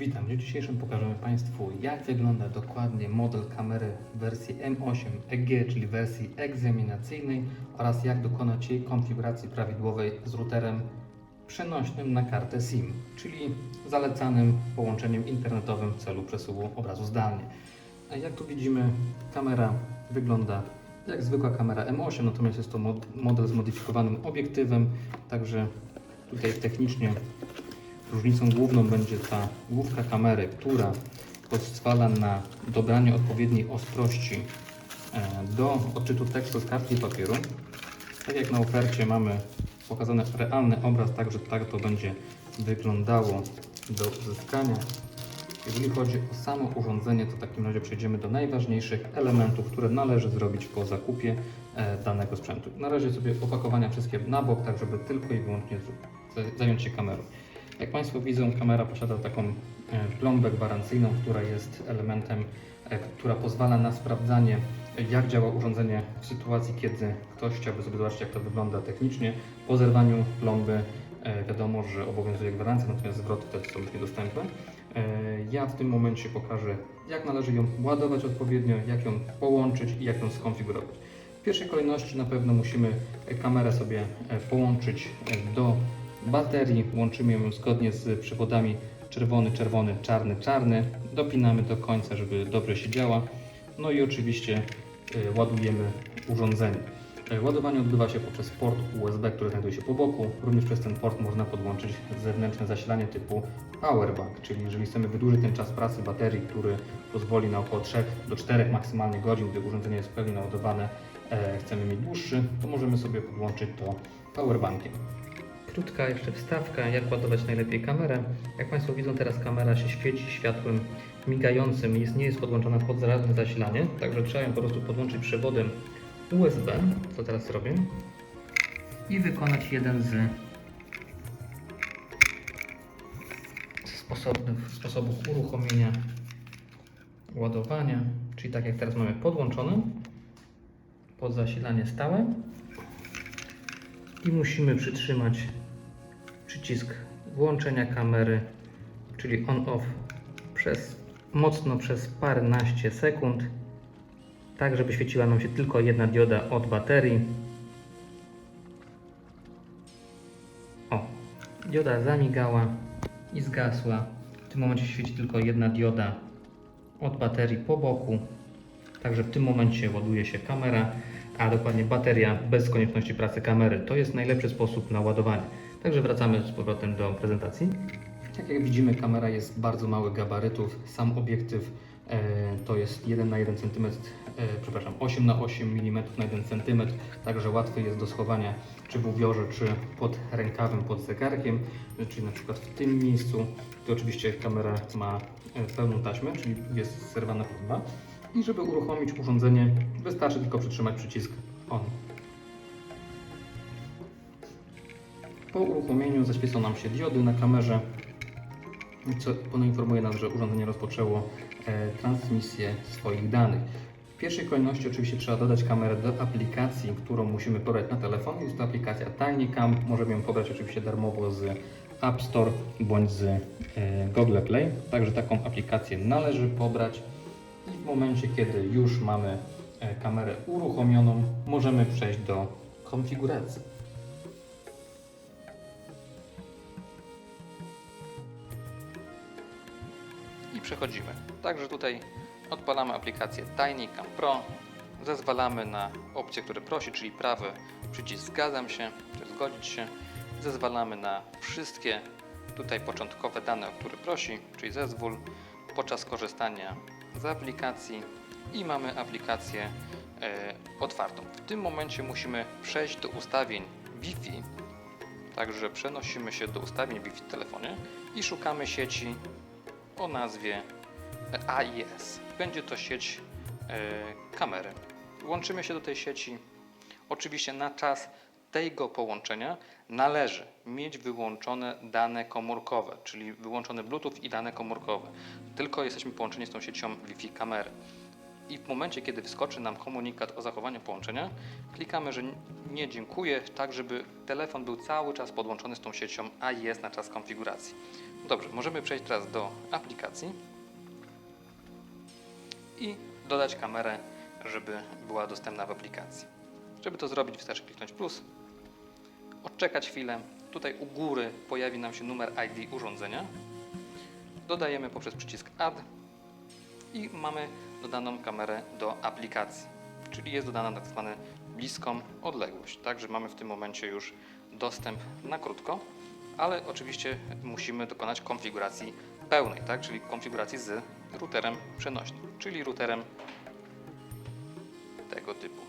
Witam. W dzisiejszym pokażemy Państwu, jak wygląda dokładnie model kamery w wersji M8 EG, czyli wersji egzaminacyjnej oraz jak dokonać jej konfiguracji prawidłowej z routerem przenośnym na kartę SIM, czyli zalecanym połączeniem internetowym w celu przesyłu obrazu zdalnie. A jak tu widzimy, kamera wygląda jak zwykła kamera M8, natomiast jest to mod- model z modyfikowanym obiektywem, także tutaj technicznie Różnicą główną będzie ta główka kamery, która pozwala na dobranie odpowiedniej ostrości e, do odczytu tekstu z kartki papieru. Tak jak na ofercie mamy pokazany realny obraz, także tak to będzie wyglądało do uzyskania. Jeżeli chodzi o samo urządzenie, to w takim razie przejdziemy do najważniejszych elementów, które należy zrobić po zakupie e, danego sprzętu. Na razie sobie opakowania wszystkie na bok, tak żeby tylko i wyłącznie zająć się kamerą. Jak Państwo widzą, kamera posiada taką e, plombę gwarancyjną, która jest elementem, e, która pozwala na sprawdzanie, jak działa urządzenie w sytuacji, kiedy ktoś chciałby sobie zobaczyć, jak to wygląda technicznie. Po zerwaniu plomby e, wiadomo, że obowiązuje gwarancja, natomiast zwroty też są już niedostępne. Ja w tym momencie pokażę, jak należy ją ładować odpowiednio, jak ją połączyć i jak ją skonfigurować. W pierwszej kolejności na pewno musimy kamerę sobie połączyć do baterii. Łączymy ją zgodnie z przewodami czerwony, czerwony, czarny, czarny. Dopinamy do końca, żeby dobrze się działa. No i oczywiście e, ładujemy urządzenie. E, Ładowanie odbywa się poprzez port USB, który znajduje się po boku. Również przez ten port można podłączyć zewnętrzne zasilanie typu powerbank, czyli jeżeli chcemy wydłużyć ten czas pracy baterii, który pozwoli na około 3 do 4 maksymalnie godzin, gdy urządzenie jest w pełni naładowane, e, chcemy mieć dłuższy, to możemy sobie podłączyć to powerbankiem. Krótka jeszcze wstawka, jak ładować najlepiej kamerę. Jak Państwo widzą, teraz kamera się świeci światłem migającym, jest, nie jest podłączona pod żadne zasilanie, także trzeba ją po prostu podłączyć przewodem USB, co teraz zrobię, i wykonać jeden z sposobów, sposobów uruchomienia ładowania, czyli tak jak teraz mamy podłączone pod zasilanie stałe i musimy przytrzymać przycisk włączenia kamery, czyli on-off przez mocno przez paręnaście sekund, tak żeby świeciła nam się tylko jedna dioda od baterii. O, dioda zamigała i zgasła. W tym momencie świeci tylko jedna dioda od baterii po boku. Także w tym momencie ładuje się kamera, a dokładnie bateria bez konieczności pracy kamery. To jest najlepszy sposób na ładowanie. Także wracamy z powrotem do prezentacji. Tak jak widzimy, kamera jest bardzo małych gabarytów. Sam obiektyw e, to jest 1 na 1 cm, e, przepraszam, 8 na 8 mm na 1 cm, także łatwy jest do schowania czy w ubiorze, czy pod rękawem, pod zegarkiem, czyli na przykład w tym miejscu. Tu oczywiście kamera ma e, pełną taśmę, czyli jest zerwana plomba. I żeby uruchomić urządzenie, wystarczy tylko przytrzymać przycisk ON. Po uruchomieniu zaświecą nam się diody na kamerze, co poinformuje nas, że urządzenie rozpoczęło e, transmisję swoich danych. W pierwszej kolejności oczywiście trzeba dodać kamerę do aplikacji, którą musimy pobrać na telefon. Jest to aplikacja TinyCam. Możemy ją pobrać oczywiście darmowo z App Store bądź z e, Google Play. Także taką aplikację należy pobrać. I w momencie, kiedy już mamy e, kamerę uruchomioną, możemy przejść do konfiguracji. Przechodzimy. Także tutaj odpalamy aplikację TinyCam Pro. Zezwalamy na opcję, które prosi, czyli prawy przycisk zgadzam się, czy zgodzić się. Zezwalamy na wszystkie tutaj początkowe dane, o które prosi, czyli zezwól podczas korzystania z aplikacji i mamy aplikację e, otwartą. W tym momencie musimy przejść do ustawień Wi-Fi, także przenosimy się do ustawień Wi-Fi w telefonie i szukamy sieci o nazwie AIS. Będzie to sieć e, kamery. Łączymy się do tej sieci. Oczywiście na czas tego połączenia należy mieć wyłączone dane komórkowe, czyli wyłączony Bluetooth i dane komórkowe. Tylko jesteśmy połączeni z tą siecią Wi-Fi kamery. I w momencie, kiedy wyskoczy nam komunikat o zachowaniu połączenia, klikamy, że nie dziękuję, tak żeby telefon był cały czas podłączony z tą siecią, a jest na czas konfiguracji. Dobrze, możemy przejść teraz do aplikacji i dodać kamerę, żeby była dostępna w aplikacji. Żeby to zrobić, wystarczy kliknąć plus, odczekać chwilę. Tutaj u góry pojawi nam się numer ID urządzenia. Dodajemy poprzez przycisk Add i mamy dodaną kamerę do aplikacji, czyli jest dodana tak zwana bliską odległość. Także mamy w tym momencie już dostęp na krótko, ale oczywiście musimy dokonać konfiguracji pełnej, tak? czyli konfiguracji z routerem przenośnym, czyli routerem tego typu.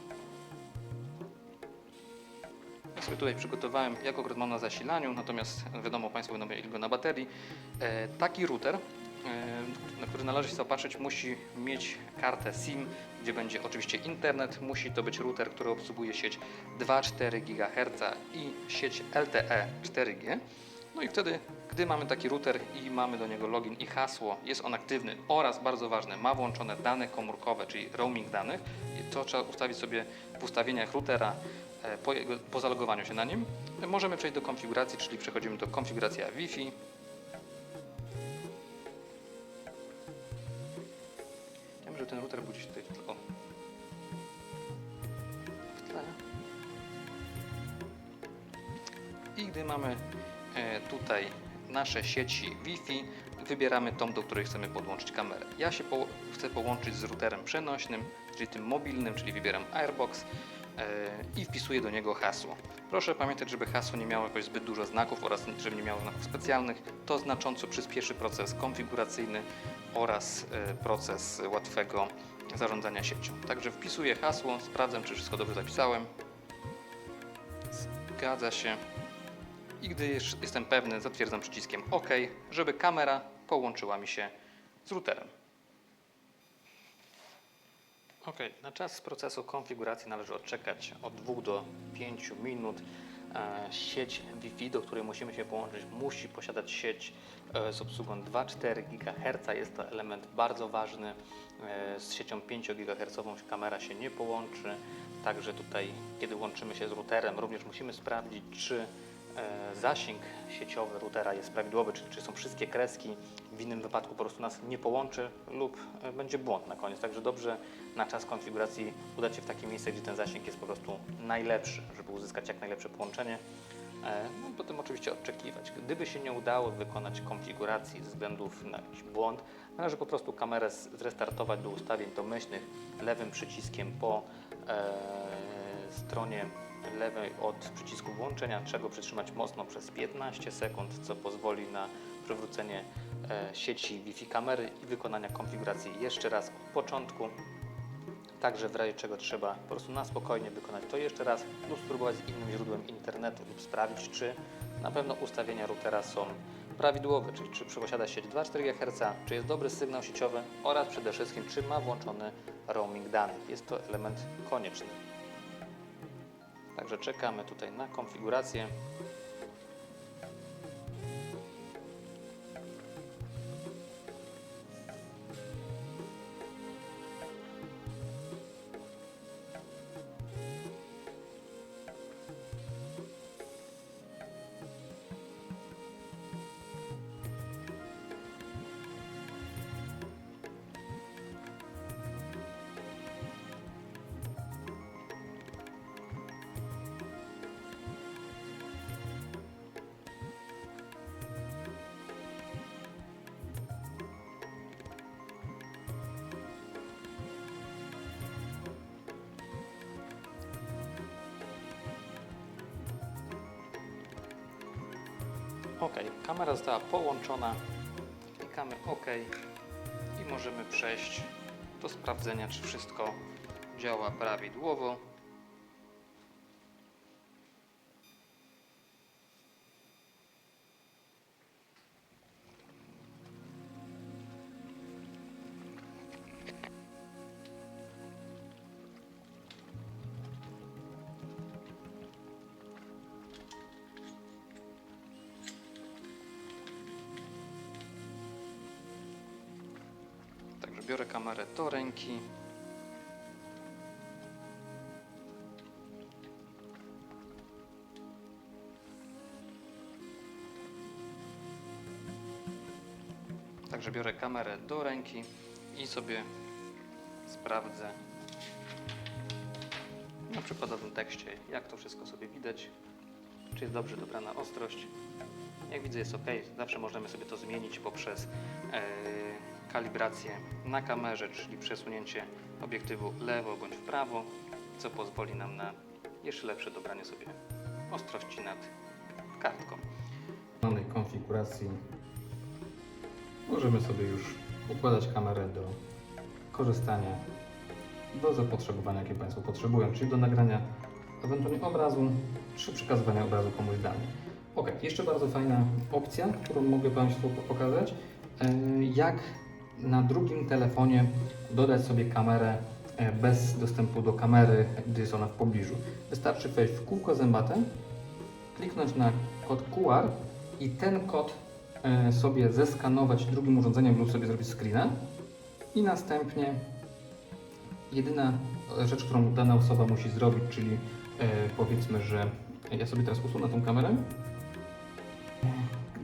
Ja sobie tutaj przygotowałem, jak akurat mam na zasilaniu, natomiast wiadomo, Państwo będą mieli go na baterii. E, taki router, na który należy się zaopatrzyć, musi mieć kartę SIM, gdzie będzie oczywiście internet. Musi to być router, który obsługuje sieć 2,4 GHz i sieć LTE 4G. No i wtedy, gdy mamy taki router i mamy do niego login i hasło, jest on aktywny oraz bardzo ważne, ma włączone dane komórkowe, czyli roaming danych, i to trzeba ustawić sobie w ustawieniach routera e, po, jego, po zalogowaniu się na nim. Możemy przejść do konfiguracji, czyli przechodzimy do konfiguracja Wi-Fi. Ten router budzi się tutaj tylko w tle. I gdy mamy e, tutaj nasze sieci Wi-Fi, wybieramy tą, do której chcemy podłączyć kamerę. Ja się po, chcę połączyć z routerem przenośnym, czyli tym mobilnym, czyli wybieram Airbox i wpisuję do niego hasło. Proszę pamiętać, żeby hasło nie miało jakoś zbyt dużo znaków oraz żeby nie miało znaków specjalnych. To znacząco przyspieszy proces konfiguracyjny oraz e, proces łatwego zarządzania siecią. Także wpisuję hasło, sprawdzam, czy wszystko dobrze zapisałem. Zgadza się. I gdy już jestem pewny, zatwierdzam przyciskiem OK, żeby kamera połączyła mi się z routerem. Ok, na czas procesu konfiguracji należy odczekać od 2 do 5 minut. E, Sieć Wi-Fi, do której musimy się połączyć, musi posiadać sieć e, z obsługą 2,4 GHz. Jest to element bardzo ważny. E, Z siecią 5 GHz kamera się nie połączy. Także tutaj, kiedy łączymy się z routerem, również musimy sprawdzić, czy zasięg sieciowy routera jest prawidłowy, czy, czy są wszystkie kreski. W innym wypadku po prostu nas nie połączy lub e, będzie błąd na koniec. Także dobrze na czas konfiguracji udać się w takie miejsce, gdzie ten zasięg jest po prostu najlepszy, żeby uzyskać jak najlepsze połączenie. E, No potem oczywiście odczekiwać. Gdyby się nie udało wykonać konfiguracji ze względów na jakiś błąd, należy po prostu kamerę zrestartować do ustawień domyślnych lewym przyciskiem po e, stronie lewej od przycisku włączenia. Trzeba go przytrzymać mocno przez 15 sekund, co pozwoli na przywrócenie e, sieci Wi-Fi kamery i wykonania konfiguracji jeszcze raz od początku. Także w razie czego trzeba po prostu na spokojnie wykonać to jeszcze raz lub spróbować z innym źródłem internetu lub sprawdzić, czy na pewno ustawienia routera są prawidłowe, czyli czy posiada sieć 2,4 GHz, czy jest dobry sygnał sieciowy oraz przede wszystkim, czy ma włączony roaming danych. Jest to element konieczny. Także czekamy tutaj na konfigurację. OK, kamera została połączona. Klikamy OK i możemy przejść do sprawdzenia, czy wszystko działa prawidłowo. biorę kamerę do ręki. Także biorę kamerę do ręki i sobie sprawdzę na przykładowym tekście, jak to wszystko sobie widać, czy jest dobrze dobrana ostrość. Jak widzę jest ok, zawsze możemy sobie to zmienić poprzez yy, kalibrację na kamerze, czyli przesunięcie obiektywu lewo bądź w prawo, co pozwoli nam na jeszcze lepsze dobranie sobie ostrości nad kartką. W danej konfiguracji możemy sobie już układać kamerę do korzystania do zapotrzebowania, jakie Państwo potrzebują, czyli do nagrania ewentualnie obrazu, czy przekazywania obrazu komuś danych. Ok, jeszcze bardzo fajna opcja, którą mogę Państwu pokazać, e, jak na drugim telefonie dodać sobie kamerę e, bez dostępu do kamery, gdy jest ona w pobliżu. Wystarczy wejść w kółko zębate, kliknąć na kod QR i ten kod e, sobie zeskanować drugim urządzeniem lub sobie zrobić screena i następnie jedyna rzecz, którą dana osoba musi zrobić, czyli e, powiedzmy, że ja sobie teraz usunę tą kamerę.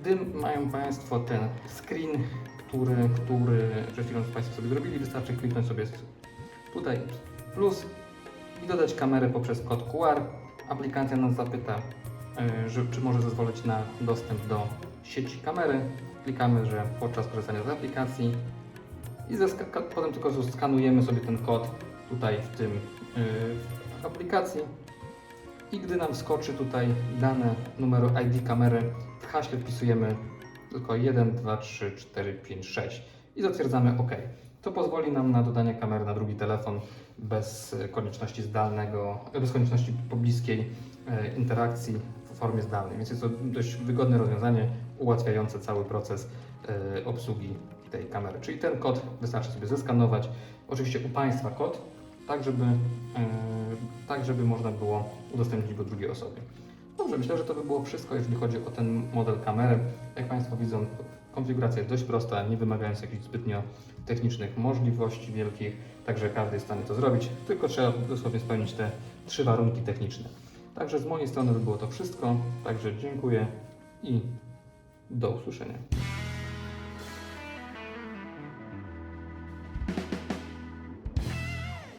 Gdy mają Państwo ten screen, który, który przed chwilą Państwo sobie zrobili, wystarczy kliknąć sobie tutaj plus i dodać kamerę poprzez kod QR. Aplikacja nas zapyta, e, że, czy może zezwolić na dostęp do sieci kamery. Klikamy, że podczas korzystania z aplikacji i potem tylko skanujemy sobie ten kod tutaj w tym yy, w aplikacji i gdy nam skoczy tutaj dane numeru ID kamery, w haśle wpisujemy tylko 1, 2, 3, 4, 5, 6 i zatwierdzamy OK. To pozwoli nam na dodanie kamery na drugi telefon bez konieczności zdalnego, bez konieczności pobliskiej e, interakcji w formie zdalnej. Więc jest to dość wygodne rozwiązanie ułatwiające cały proces e, obsługi tej kamery. Czyli ten kod wystarczy sobie zeskanować. Oczywiście u Państwa kod, tak żeby, e, tak żeby można było udostępnić go drugiej osobie. Dobrze, myślę, że to by było wszystko, jeżeli chodzi o ten model kamery. Jak Państwo widzą, konfiguracja jest dość prosta, nie wymagając jakichś zbytnio technicznych możliwości wielkich, także każdy jest w stanie to zrobić, tylko trzeba dosłownie spełnić te trzy warunki techniczne. Także z mojej strony by było to wszystko, także dziękuję i do usłyszenia.